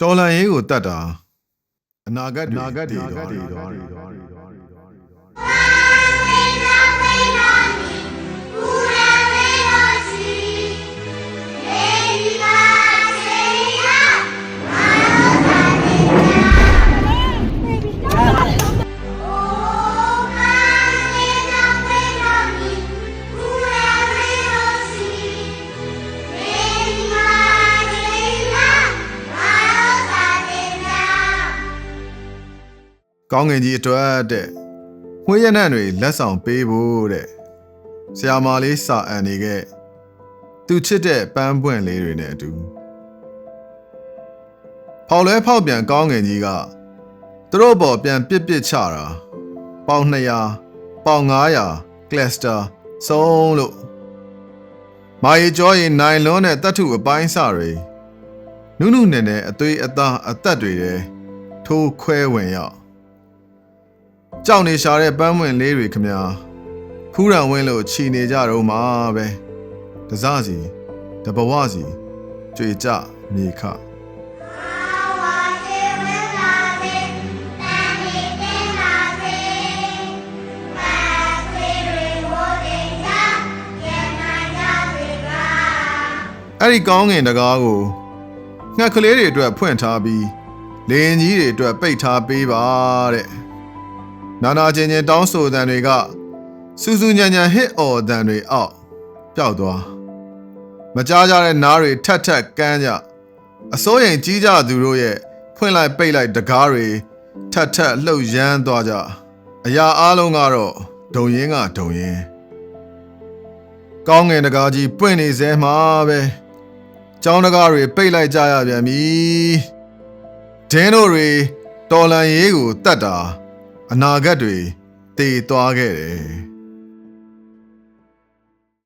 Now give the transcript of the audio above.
တော်လန်ရေးကိုတတ်တာအနာဂတ်တွေအနာဂတ်တွေတ ကောင်းငင်ကြီးအတွက်တဲ့ဝှေးရနံ့တွေလက်ဆောင်ပေးဖို့တဲ့ဆရာမလေးစာအန်နေခဲ့သူချစ်တဲ့ပန်းပွင့်လေးတွေနဲ့အတူဖောက်လဲဖောက်ပြန်ကောင်းငင်ကြီးကသူတို့ပေါ်ပြန်ပစ်ပစ်ချတာပေါင်200ပေါင်900ကလစတာဆုံးလို့မာရီကျော်ရင်နိုင်လွန်းတဲ့တတ်ထုအပိုင်းစတွေနုနုနဲ့နဲ့အသွေးအသားအသက်တွေတဲ့ထိုးခွဲဝင်ရောက် ကြောက်နေရှာတဲ့ပန်းဝင်လေးတွေခမညာဖူးရန်ဝင်းလို့ခြီနေကြတော့မှာပဲတစစီတဘဝစီကြွေကြမြေခအဲ့ဒီကောင်းငင်တကားကိုငှက်ကလေးတွေအတွက်ဖွင့်ထားပြီးလင်းကြီးတွေအတွက်ပိတ်ထားပေးပါတဲ့ နာနာချင်းချင်းတောင်းဆိုတန်တွေကစူးစူးညံညံဟစ်အော်တန်တွေအောက်ပျောက်သွားမကြားကြတဲ့နားတွေထက်ထက်ကန်းကြအစိုးရင်ကြီးကြသူတို့ရဲ့ဖွင့်လိုက်ပိတ်လိုက်တကားတွေထက်ထက်လှုပ်ရမ်းသွားကြအရာအလုံးကတော့ဒုံရင်ကဒုံရင်ကောင်းငင်တကားကြီးပွင့်နေစဲမှာပဲကျောင်းတကားတွေပိတ်လိုက်ကြရပြန်ပြီဒင်းတို့တွေတော်လန်ရေးကိုတတ်တာ အနာဂတ်တွေတည်သွားခဲ့တယ်